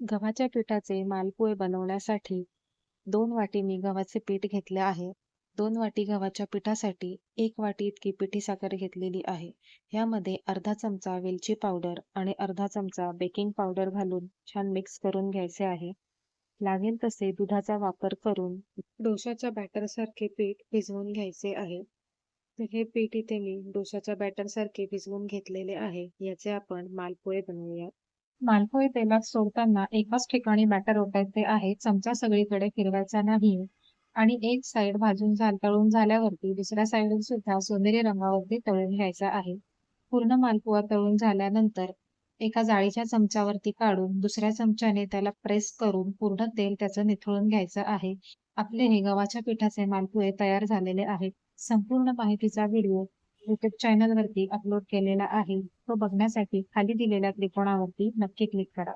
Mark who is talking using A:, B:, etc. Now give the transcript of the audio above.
A: गव्हाच्या पिठाचे मालपुए बनवण्यासाठी दोन वाटी मी गव्हाचे पीठ घेतले आहे. दोन वाटी गव्हाच्या पिठासाठी एक वाटी इतकी पिठी साखर घेतलेली आहे. यामध्ये अर्धा चमचा वेलची पावडर आणि अर्धा चमचा बेकिंग पावडर घालून छान मिक्स करून घ्यायचे आहे. लागेल तसे दुधाचा वापर करून डोशाच्या बॅटरसारखे पीठ भिजवून घ्यायचे आहे. तर हे पीठ इथे मी डोशाच्या बॅटरसारखे भिजवून घेतलेले आहे. याचे आपण मालपुए बनवूयात. मालपोहे तेलात सोडताना एकाच ठिकाणी बॅटर ओतायचे आहे चमचा सगळीकडे फिरवायचा नाही. आणि एक साइड भाजून तळून झाल्यावरती दुसऱ्या साइड सुद्धा सोनेरी रंगावरती तळून घ्यायचा आहे. पूर्ण मालपुआ तळून झाल्यानंतर एका जाळीच्या चमच्यावरती काढून दुसऱ्या चमच्याने त्याला प्रेस करून पूर्ण तेल त्याचं निथळून घ्यायचं आहे. आपले हे गव्हाच्या पिठाचे मालपुहे तयार झालेले आहेत. संपूर्ण माहितीचा व्हिडिओ युट्यूब चॅनलवरती अपलोड केलेला आहे. तो बघण्यासाठी खाली दिलेल्या त्रिकोणावरती नक्की क्लिक करा.